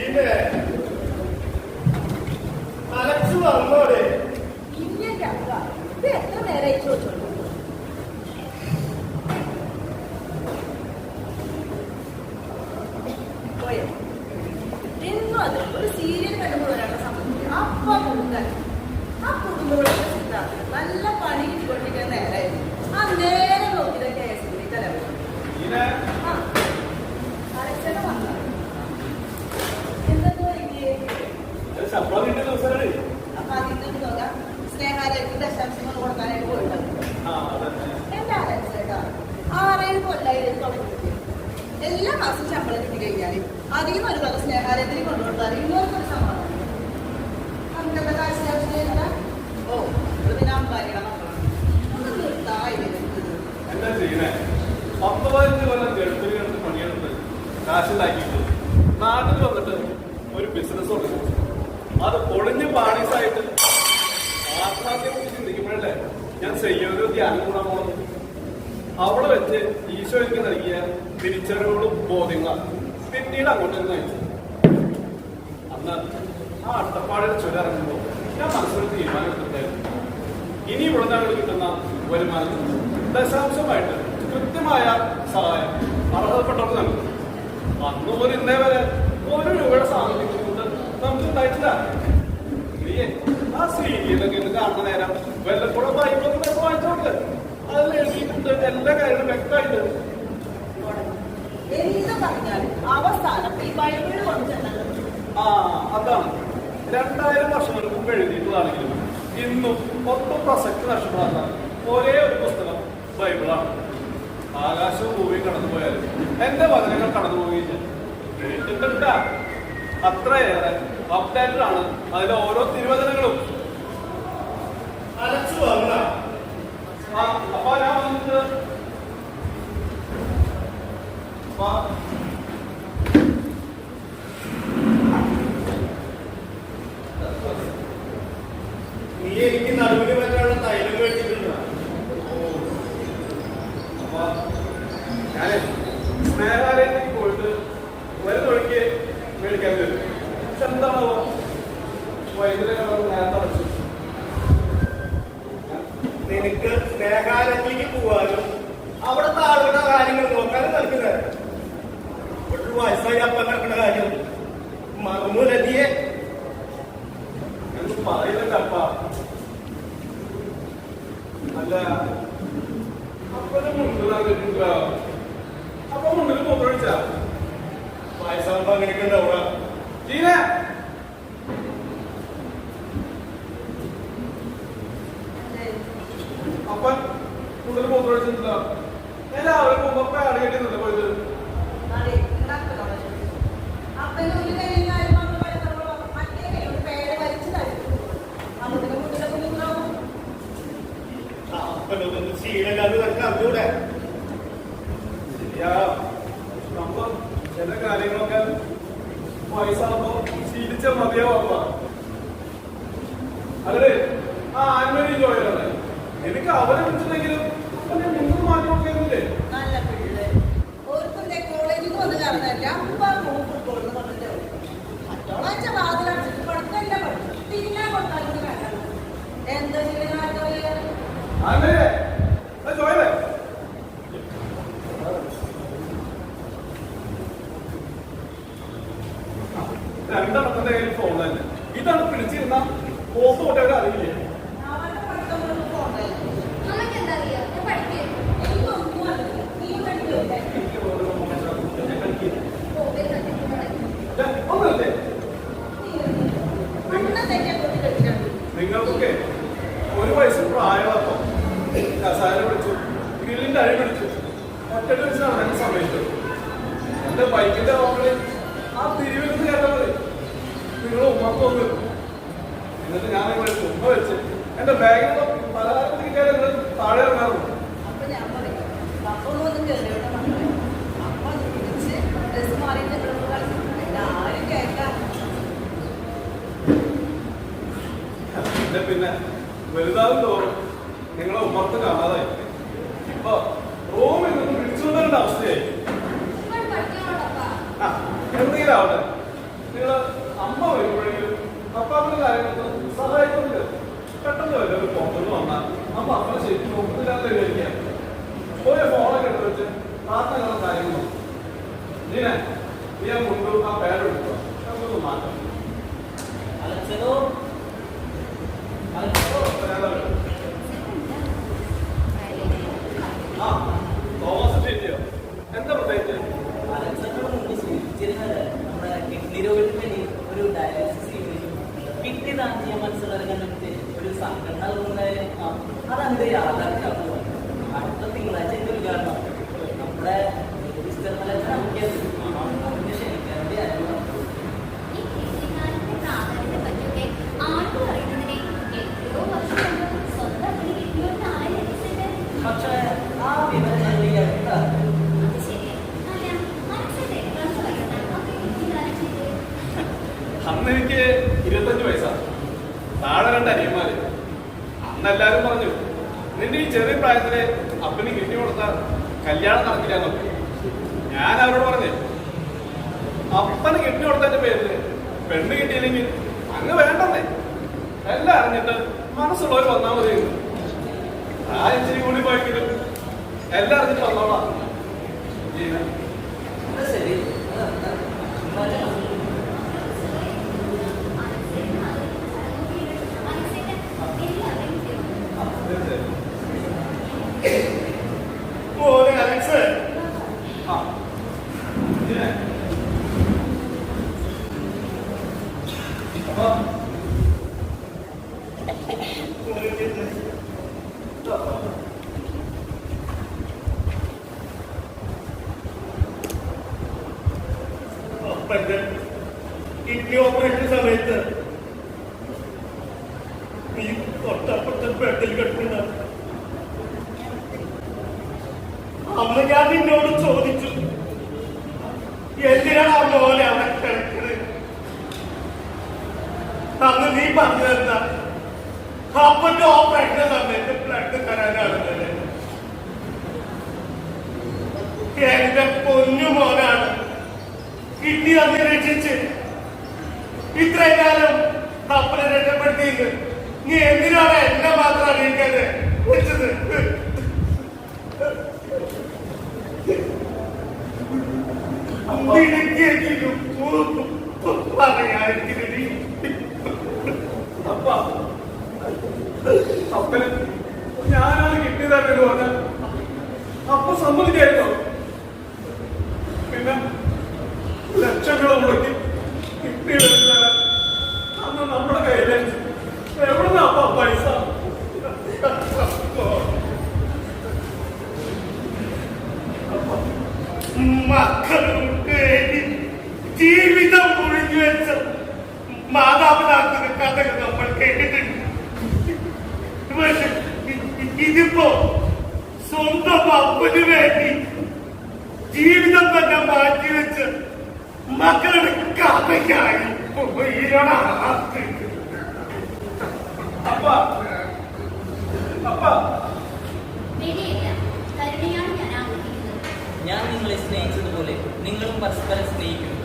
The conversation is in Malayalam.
പിന്നെ തുക സ്നേഹാലേക്ക് ദശാംശങ്ങൾ കൊടുക്കാനായിട്ട് പോയിട്ടുണ്ട്. ആറേഴ് തുടങ്ങിയിട്ട് എല്ലാ മാസം ശമ്പളം കിട്ടി കഴിഞ്ഞാൽ അധികം ഒരു വക സ്നേഹാലയത്തിൽ കൊണ്ടുകൊടുത്താൽ ഇന്നോർക്കൊരു സമാധാനം അങ്ങനത്തെ കാശ് ആവശ്യമില്ല ഓ ഇത് പിന്നെ അമ്പാരിയുടെ മക്കളാണ് ഒന്ന് നിർത്തായില്ല എന്താ ചെയ്യുന്നത് പത്ത് പതിനഞ്ച് കൊല്ലം ഗൾഫിൽ കിടന്ന് പണിയെടുത്ത് കാശുണ്ടാക്കിയിട്ട് ചെയ്യൊരു ധ്യാനം അവിടെ വെച്ച് ഈശോ എനിക്ക് നൽകിയ തിരിച്ചറിവുകളും ബോധ്യങ്ങളാണ് പിന്നീട് അങ്ങോട്ട് തന്നെ നയിച്ചു അന്ന് ആ അട്ടപ്പാടിൽ ചുരറങ്ങുമ്പോൾ ഞാൻ മനസ്സിൽ തീരുമാനമെടുത്തിട്ടുണ്ടായിരുന്നു ഇനി ഇവിടെ നിന്ന് കിട്ടുന്ന വരുമാനം ദശാംശമായിട്ട് കൃത്യമായ സഹായം അർഹതപ്പെട്ടവർക്ക് നൽകും. അന്ന് ഇന്നേ വരെ ഒരു രൂപയുടെ സാമ്പത്തികം കൊണ്ട് നമുക്ക് ഉണ്ടായിട്ടില്ല. ആ സീരിയലൊക്കെ ഇന്ന് കാണുന്ന നേരം വല്ലപ്പോഴും ബൈബിളൊക്കെ വായിച്ചോണ്ട് അതിൽ എഴുതിയിട്ടുണ്ട് എല്ലാ കാര്യങ്ങളും വ്യക്തമായിട്ട്. എന്ത് പറഞ്ഞാലും അവസാനം ഈ ബൈബിൾ കൊണ്ട് ചെന്നത് ആ അതാണ്. രണ്ടായിരം വർഷങ്ങൾക്ക് മുമ്പ് എഴുതിയിട്ടുള്ളതാണെങ്കിലും ഇന്നും ഒട്ടും പ്രസക്തി നഷ്ടപ്പെടാത്ത ഒരേ ഒരു പുസ്തകം ബൈബിളാണ്. ആകാശവും ഭൂമിയും കടന്നുപോയാലും എന്റെ വചനങ്ങൾ എഴുതിട്ടുണ്ട് അത്രയേറെ അപ്ഡേറ്റഡ് ആണ് അതിലെ ഓരോ തിരുവചനങ്ങളും. അപ്പൊ ഞാൻ വന്നിട്ട് നിനക്ക് സ്നേഹാലയത്തിലേക്ക് പോവാനും അവിടുത്തെ ആളുകളുടെ കാര്യങ്ങൾ നോക്കാനും നടക്കുന്നത് ഒരു വയസ്സായി അപ്പം നടക്കുന്ന കാര്യം. മറന്നൂല എന്ന് പറയുന്നുണ്ടപ്പ അല്ല അപ്പനെ മുണ്ടിലാണ് കിട്ടില്ല അപ്പൊ മുണ്ടിൽ മൂത്രമൊഴിച്ച വയസ്സാകുമ്പോ അങ്ങനെയൊക്കെ ഉണ്ടാവുക. ജീന! അപ്പൻ കൂടുതൽ മൂത്രമൊഴിച്ചിട്ടില്ല ഞാൻ രാവിലെ പോകുമ്പോ പേട പോയത്? ചില കാര്യങ്ങളൊക്കെ വയസ്സാകുമ്പോ ശീലിച്ച മതിയാവാ അല്ലേ ആ ആൻമരി ജോയിലാണ് എനിക്ക് അവരെ വിളിച്ചില്ലെങ്കിലും അവനെ മുമ്പ് മാറ്റി കൊടുക്കുന്നില്ലേ നല്ല പിള്ളേ ഓർക്കും കോളേജിൽ വന്ന് കടന്നല്ല അപ്പ സമയത്ത് എന്റെ ബൈക്കിന്റെ നോക്കണേ ആ തിരിവിരുന്ന് കേട്ടാൽ മതി നിങ്ങൾ ഉമ്മക്ക് എന്നിട്ട് ഞാൻ നിങ്ങളെ ഉമ്മ വെച്ച് എന്റെ ബാഗിലൊക്കെ പലഹാരം തിരിക്കാൻ നിങ്ങൾ താഴെ ഇറങ്ങാറുണ്ട്? പിന്നെ പിന്നെ വലുതാകും തോറും നിങ്ങളെ ഉമ്മർത്ത് കാണാതായി. ഇപ്പൊ റൂമിൽ നിന്ന് വിച്ചുകൊണ്ടേണ്ട അവസ്ഥയായി ആ എന്തെങ്കിലും ആവട്ടെ നിങ്ങൾ അമ്മ വരുമ്പോഴെങ്കിലും അപ്പാപ്പന്റെ കാര്യങ്ങളൊന്നും സഹായിക്കുന്നില്ല പെട്ടെന്ന് വരും ഒരു പുറത്തുനിന്ന് വന്നാൽ. അമ്മ അപ്പനെ ശരിക്കും നോക്കുന്നില്ലാത്ത വിചാരിക്കാം ഒരു ഫോണൊക്കെ എടുത്ത് വെച്ച് പ്രാർത്ഥനകളും കാര്യങ്ങളും നീനെ നീ ആ മുണ്ടും ആ പേരെടുക്കുക നമുക്കൊന്ന് മാറ്റാം. അച്ഛനോ ചെയ്യാൻ മനസ്സിലാക്കാൻ വേണ്ടി ഒരു സംഘടന ഉണ്ടായിരുന്നു അതങ്ങനെ യാഥാർത്ഥ്യമാണ് അടുത്ത തിങ്കളാഴ്ച ഉദ്ഘാടനം നമ്മുടെ മിസ്റ്റർ മലച്ചൻ നിന്റെ ഈ ചെറിയ പ്രായത്തിൽ അപ്പന് കിട്ടി കൊടുത്താൽ കല്യാണം നടക്കില്ലാന്നൊക്കെ ഞാൻ അവരോട് പറഞ്ഞു അപ്പന് കിട്ടി കൊടുത്തതിന്റെ പേരിൽ പെണ്ണ് കിട്ടിയില്ലെങ്കിൽ അങ്ങ് വേണ്ടേ എല്ലാം അറിഞ്ഞിട്ട് മനസ്സുള്ളവർ വന്നാൽ മതി. ആ ഇച്ചിരി കൂടി പോയെങ്കിലും എല്ലാം അറിഞ്ഞിട്ട് വന്നോളാം. അപ്പന്റെ കിഡ്നി ഓപ്പറേഷൻ സമയത്ത് നീ തൊട്ടപ്പുറത്തെ ബെഡിൽ കിടക്കുന്ന അന്ന് ഞാൻ നിന്നോട് ചോദിച്ചു എന്തിനാണ് ആ മോനെ അവിടെ കിടക്കുന്നത് അന്ന് നീ പറഞ്ഞതെന്താ? അപ്പന്റെ ഓപ്പറേഷൻ സമയത്ത് ബ്ലഡ് തരാനാണെന്നല്ലേ? എന്റെ പൊന്നു മോനാണ്. കിഡ്നി രക്ഷിച്ച് ഇത്രയും കാലം അപ്പനെ രക്ഷപ്പെടുത്തിയത് നീ എന്തിനാണ് എന്നെ മാത്രം അറിയിക്കാതെ അപ്പന് ഞാനാണ് കിട്ടിയതായിട്ട് പറഞ്ഞ അപ്പൊ സമ്മതിക്കായിരുന്നോ പിന്നെ ലക്ഷങ്ങൾ മുടക്കി കിട്ടി വരുന്നത് അന്ന് നമ്മുടെ കയ്യിൽ എവിടുന്ന അപ്പ പൈസ മക്കൾക്ക് വേണ്ടി ജീവിതം മുഴിഞ്ഞു വെച്ച മാതാപിതാക്കളുടെ കഥകൾ നമ്മൾ കേട്ടിട്ടുണ്ട് ഇതിപ്പോ സ്വന്തം അപ്പന് വേണ്ടി ജീവിതം തന്നെ മാറ്റിവെച്ച് മക്കളുടെ കഥയ്ക്കായി അപ്പ. അപ്പ. ഞാൻ നിങ്ങളെ സ്നേഹിച്ചതുപോലെ നിങ്ങളും പരസ്പരം സ്നേഹിക്കുന്നു.